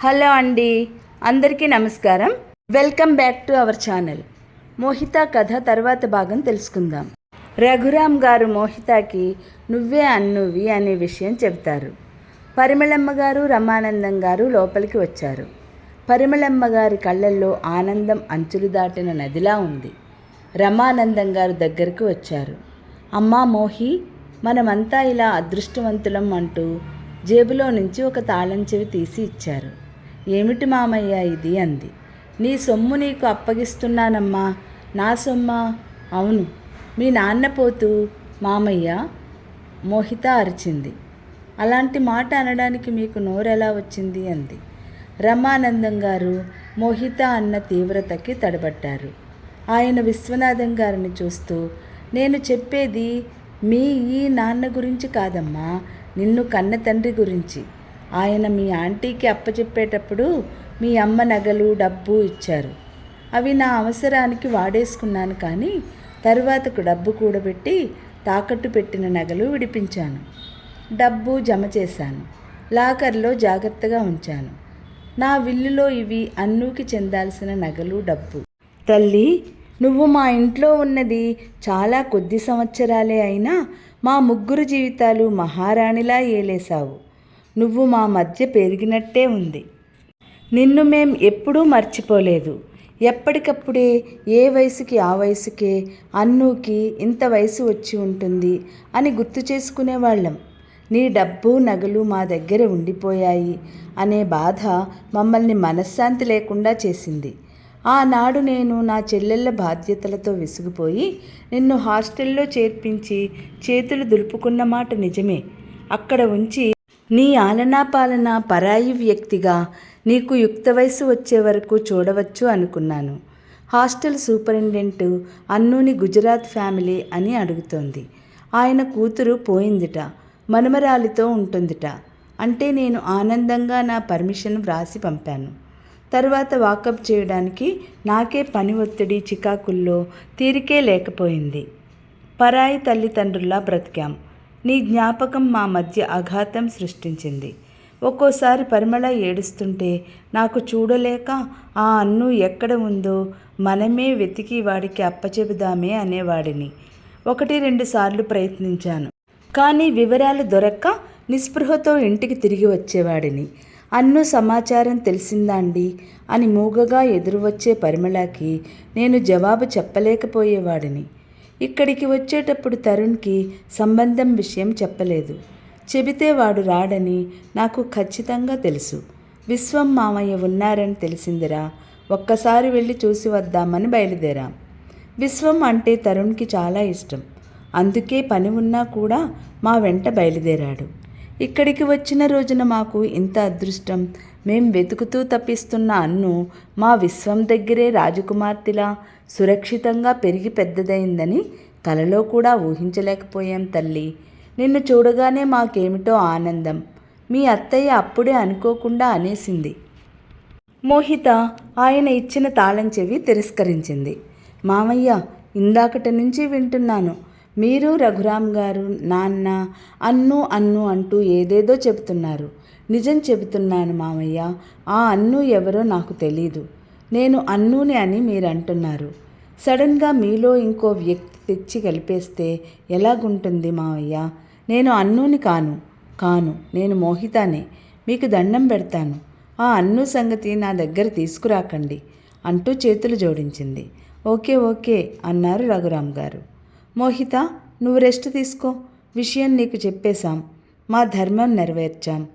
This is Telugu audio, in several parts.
హలో అండి. అందరికీ నమస్కారం. Welcome back to our channel. Mohita కథ తర్వాత భాగం తెలుసుకుందాం. రఘురామ్ గారు మోహితకి నువ్వే అన్నువి అనే విషయం చెబుతారు. పరిమళమ్మ గారు రమానందం గారు లోపలికి వచ్చారు. పరిమళమ్మ గారి కళ్ళల్లో ఆనందం అంచులు దాటిన నదిలా ఉంది. రమానందం గారు దగ్గరకు వచ్చారు. అమ్మా మోహి మనమంతా ఇలా అదృష్టవంతులం అంటూ జేబులో నుంచి ఒక తాళం చెవి తీసి ఇచ్చారు. ఏమిటి మామయ్య ఇది? అంది. నీ సొమ్ము నీకు అప్పగిస్తున్నానమ్మా. నా సొమ్మా? అవును. మీ నాన్న పోతూ మామయ్య? మోహిత అరిచింది. అలాంటి మాట అనడానికి మీకు నోరెలా వచ్చింది? అంది. రమానందం గారు మోహిత అన్న తీవ్రతకి తడబట్టారు. ఆయన విశ్వనాథం గారిని చూస్తూ నేను చెప్పేది మీ ఈ నాన్న గురించి కాదమ్మా. నిన్ను కన్న తండ్రి గురించి. ఆయన మీ ఆంటీకి అప్పచెప్పేటప్పుడు మీ అమ్మ నగలు డబ్బు ఇచ్చారు. అవి నా అవసరానికి వాడేసుకున్నాను కానీ తరువాతకు డబ్బు కూడబెట్టి తాకట్టు పెట్టిన నగలు విడిపించాను. డబ్బు జమ చేశాను. లాకర్లో జాగ్రత్తగా ఉంచాను. నా విల్లులో ఇవి అన్నూకి చెందాల్సిన నగలు డబ్బు. తల్లి నువ్వు మా ఇంట్లో ఉన్నది చాలా కొద్ది సంవత్సరాలే అయినా మా ముగ్గురు జీవితాలు మహారాణిలా ఏలేశావు. నువ్వు మా మధ్య పెరిగినట్టే ఉంది. నిన్ను మేం ఎప్పుడూ మర్చిపోలేదు. ఎప్పటికప్పుడే ఏ వయసుకి ఆ వయసుకే అన్నూకి ఇంత వయసు వచ్చి ఉంటుంది అని గుర్తు చేసుకునేవాళ్ళం. నీ డబ్బు నగలు మా దగ్గర ఉండిపోయాయి అనే బాధ మమ్మల్ని మనశ్శాంతి లేకుండా చేసింది. ఆనాడు నేను నా చెల్లెళ్ళ బాధ్యతలతో విసిగిపోయి నిన్ను హాస్టల్లో చేర్పించి చేతులు దులుపుకున్న మాట నిజమే. అక్కడ ఉంచి నీ ఆలనాపాలన పరాయి వ్యక్తిగా నీకు యుక్త వయసు వచ్చే వరకు చూడవచ్చు అనుకున్నాను. హాస్టల్ సూపరింటెండెంట్ అన్నూని గుజరాత్ ఫ్యామిలీ అని అడుగుతోంది. ఆయన కూతురు పోయిందిట మనమరాలితో ఉంటుందిట. అంటే నేను ఆనందంగా నా పర్మిషన్ వ్రాసి పంపాను. తర్వాత వాకప్ చేయడానికి నాకే పని ఒత్తిడి చికాకుల్లో తీరికే లేకపోయింది. పరాయి తల్లిదండ్రుల్లా బ్రతికాం. నీ జ్ఞాపకం మా మధ్య అఘాతం సృష్టించింది. ఒక్కోసారి పరిమళ ఏడుస్తుంటే నాకు చూడలేక ఆ అన్ను ఎక్కడ ఉందో మనమే వెతికి వాడికి అప్పచెబుదామే అనేవాడిని. ఒకటి రెండు సార్లు ప్రయత్నించాను. కానీ వివరాలు దొరక్క నిస్పృహతో ఇంటికి తిరిగి వచ్చేవాడిని. అన్ను సమాచారం తెలిసిందా అండి అని మూగగా ఎదురు వచ్చే పరిమళకి నేను జవాబు చెప్పలేకపోయేవాడిని. ఇక్కడికి వచ్చేటప్పుడు తరుణ్కి సంబంధం విషయం చెప్పలేదు. చెబితే వాడు రాడని నాకు ఖచ్చితంగా తెలుసు. విశ్వం మామయ్య ఉన్నారని తెలిసిందిరా. ఒక్కసారి వెళ్ళి చూసి వద్దామని బయలుదేరాం. విశ్వం అంటే తరుణ్కి చాలా ఇష్టం. అందుకే పని ఉన్నా కూడా మా వెంట బయలుదేరాడు. ఇక్కడికి వచ్చిన రోజున మాకు ఇంత అదృష్టం. మేం వెతుకుతూ తప్పిస్తున్న అన్ను మా విశ్వం దగ్గరే రాజకుమార్తెలా సురక్షితంగా పెరిగి పెద్దదైందని కలలో కూడా ఊహించలేకపోయాం తల్లి. నిన్ను చూడగానే మాకేమిటో ఆనందం. మీ అత్తయ్య అప్పుడే అనుకోకుండా అనేసింది. మోహిత ఆయన ఇచ్చిన తాళం చెవి తిరస్కరించింది. మామయ్య ఇందాకటి నుంచి వింటున్నాను. మీరు రఘురామ్ గారు నాన్న అన్ను అన్ను అంటూ ఏదేదో చెబుతున్నారు. నిజం చెబుతున్నాను మామయ్య ఆ అన్ను ఎవరో నాకు తెలీదు. నేను అన్నుని అని మీరు అంటున్నారు సడన్గా మీలో ఇంకో వ్యక్తి తెచ్చి కలిపేస్తే ఎలాగుంటుంది మావయ్య నేను అన్నుని కాను కాను నేను మోహితానే మీకు దండం పెడతాను. ఆ అన్ను సంగతి నా దగ్గర తీసుకురాకండి అంటూ చేతులు జోడించింది. ఓకే ఓకే అన్నారు రఘురామ్ గారు. మోహిత నువ్వు రెస్ట్ తీసుకో. విషయం నీకు చెప్పేశాం. మా ధర్మం నెరవేర్చాం.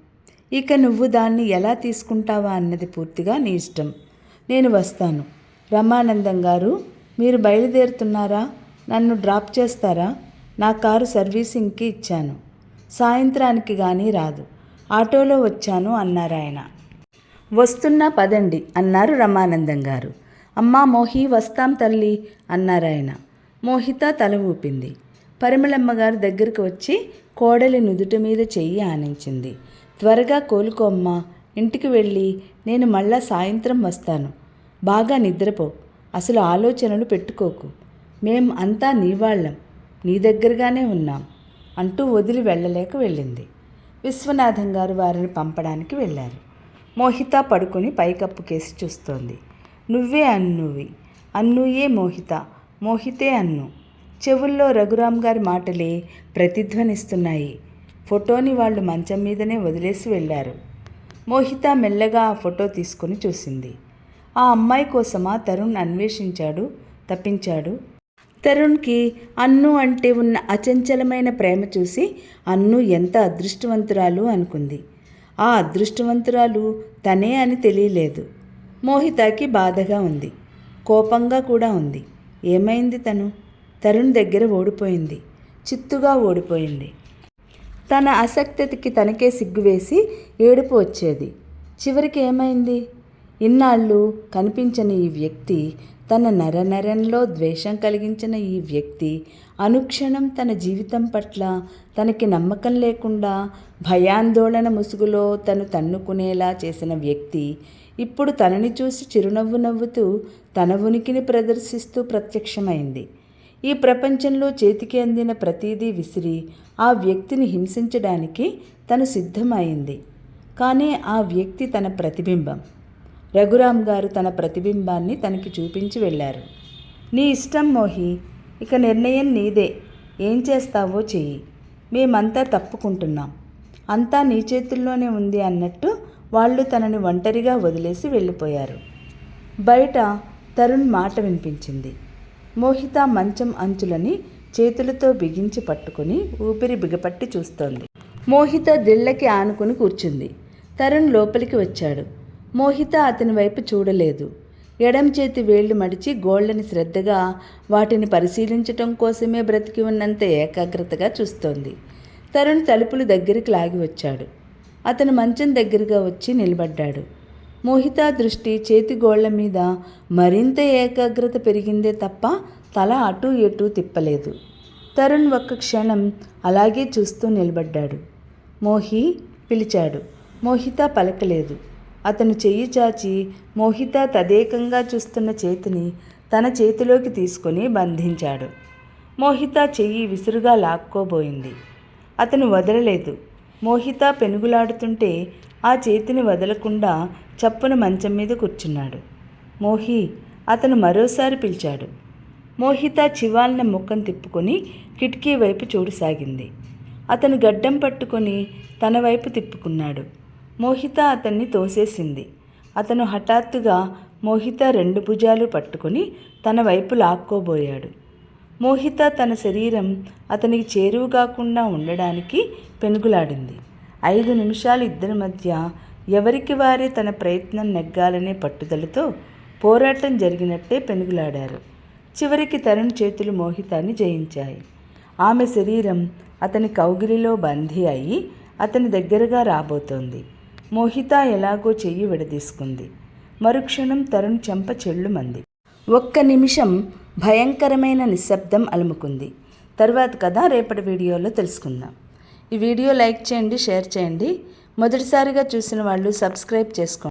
ఇక నువ్వు దాన్ని ఎలా తీసుకుంటావా అన్నది పూర్తిగా నీ ఇష్టం. నేను వస్తాను. రమానందం గారు మీరు బయలుదేరుతున్నారా? నన్ను డ్రాప్ చేస్తారా? నా కారు సర్వీసింగ్కి ఇచ్చాను. సాయంత్రానికి కానీ రాదు. ఆటోలో వచ్చాను అన్నారాయన వస్తున్నా పదండి అన్నారు రమానందం గారు. అమ్మా మోహి వస్తాం తల్లి అన్నారాయన మోహిత తల ఊపింది. పరిమళమ్మ దగ్గరకు దగ్గరికి వచ్చి కోడలి నుదుటి మీద చెయ్యి ఆనించింది. త్వరగా కోలుకోమ్మా ఇంటికి వెళ్ళి నేను మళ్ళా సాయంత్రం వస్తాను. బాగా నిద్రపో అసలు ఆలోచనలు పెట్టుకోకు. మేం అంతా నీ వాళ్ళం నీ దగ్గరగానే ఉన్నాం అంటూ వదిలి వెళ్ళలేక వెళ్ళింది. విశ్వనాథం గారు వారిని పంపడానికి వెళ్ళారు. మోహిత పడుకుని పైకప్పు కేసి చూస్తోంది. నువ్వే అన్నువి అన్నుయే మోహిత మోహితే అన్ను. చెవుల్లో రఘురామ్ గారి మాటలే ప్రతిధ్వనిస్తున్నాయి. ఫోటోని వాళ్ళు మంచం మీదనే వదిలేసి వెళ్ళారు. మోహిత మెల్లగా ఆ ఫోటో తీసుకుని చూసింది. ఆ అమ్మాయి కోసమా తరుణ్ అన్వేషించాడు తప్పించాడు? తరుణ్కి అన్ను అంటే ఉన్న అచంచలమైన ప్రేమ చూసి అన్ను ఎంత అదృష్టవంతురాలు అనుకుంది. ఆ అదృష్టవంతురాలు తనే అని తెలియలేదు. మోహితకి బాధగా ఉంది. కోపంగా కూడా ఉంది. ఏమైంది తను? తరుణ్ దగ్గర ఓడిపోయింది. చిత్తుగా ఓడిపోయింది. తన ఆసక్తికి తనకే సిగ్గువేసి ఏడుపు వచ్చేది. చివరికి ఏమైంది? ఇన్నాళ్ళు కనిపించని ఈ వ్యక్తి తన నరనరంలో ద్వేషం కలిగించిన ఈ వ్యక్తి అనుక్షణం తన జీవితం పట్ల తనకి నమ్మకం లేకుండా భయాందోళన ముసుగులో తను తన్నుకునేలా చేసిన వ్యక్తి ఇప్పుడు తనని చూసి చిరునవ్వు నవ్వుతూ తన ఉనికిని ప్రదర్శిస్తూ ప్రత్యక్షమైంది. ఈ ప్రపంచంలో చేతికి అందిన ప్రతీదీ విసిరి ఆ వ్యక్తిని హింసించడానికి తను సిద్ధమైంది. కానీ ఆ వ్యక్తి తన ప్రతిబింబం. రఘురామ్ గారు తన ప్రతిబింబాన్ని తనకి చూపించి వెళ్ళారు. నీ ఇష్టం మోహి ఇక నిర్ణయం నీదే. ఏం చేస్తావో చెయ్యి. మేమంతా తప్పుకుంటున్నాం. అంతా నీ చేతుల్లోనే ఉంది అన్నట్టు వాళ్ళు తనని ఒంటరిగా వదిలేసి వెళ్ళిపోయారు. బయట తరుణ్ మాట వినిపించింది. మోహిత మంచం అంచులని చేతులతో బిగించి పట్టుకుని ఊపిరి బిగపట్టి చూస్తోంది. మోహిత దిళ్ళకి ఆనుకుని కూర్చుంది. తరుణ్ లోపలికి వచ్చాడు. మోహిత అతని వైపు చూడలేదు. ఎడం చేతి వేళ్ళు మడిచి గోళ్ళని శ్రద్ధగా వాటిని పరిశీలించటం కోసమే బ్రతికి ఉన్నంత ఏకాగ్రతగా చూస్తోంది. తరుణ్ తలుపులు దగ్గరికి లాగి వచ్చాడు. అతను మంచం దగ్గరగా వచ్చి నిలబడ్డాడు. మోహిత దృష్టి చేతి గోళ్ళ మీద మరింత ఏకాగ్రత పెరిగిందే తప్ప తల అటూ ఇటూ తిప్పలేదు. తరుణ్ ఒక్క క్షణం అలాగే చూస్తూ నిలబడ్డాడు. మోహి పిలిచాడు. మోహిత పలకలేదు. అతను చెయ్యి చాచి మోహిత తదేకంగా చూస్తున్న చేతిని తన చేతిలోకి తీసుకొని బంధించాడు. మోహిత చెయ్యి విసురుగా లాక్కోబోయింది. అతను వదలలేదు. మోహిత పెనుగులాడుతుంటే ఆ చేతిని వదలకుండా చప్పున మంచం మీద కూర్చున్నాడు. మోహి అతను మరోసారి పిలిచాడు. మోహిత చివాలిన ముఖం తిప్పుకొని కిటికీ వైపు చూడసాగింది అతను గడ్డం పట్టుకొని తన వైపు తిప్పుకున్నాడు. మోహిత అతన్ని తోసేసింది. అతను హఠాత్తుగా మోహిత రెండు భుజాలు పట్టుకొని తన వైపు లాక్కోబోయాడు. మోహిత తన శరీరం అతనికి చేరువు కాకుండా ఉండడానికి పెనుగులాడింది. ఐదు నిమిషాలు ఇద్దరి మధ్య ఎవరికి వారే తన ప్రయత్నం నెగ్గాలనే పట్టుదలతో పోరాటం జరిగినట్టే పెనుగులాడారు. చివరికి తరుణ్ చేతులు మోహితాన్ని జయించాయి. ఆమె శరీరం అతని కౌగిలిలో బందీ అయి అతని దగ్గరగా రాబోతోంది. మోహిత ఎలాగో చెయ్యి విడదీసుకుంది. మరుక్షణం తరుణ్ చెంప చెల్లుమంది. ఒక్క నిమిషం భయంకరమైన నిశ్శబ్దం అలుముకుంది. తర్వాత కథ రేపటి వీడియోలో తెలుసుకుందాం. ఈ వీడియో లైక్ చేయండి షేర్ చేయండి. మొదటిసారిగా చూసిన వాళ్ళు సబ్స్క్రైబ్ చేసుకోండి.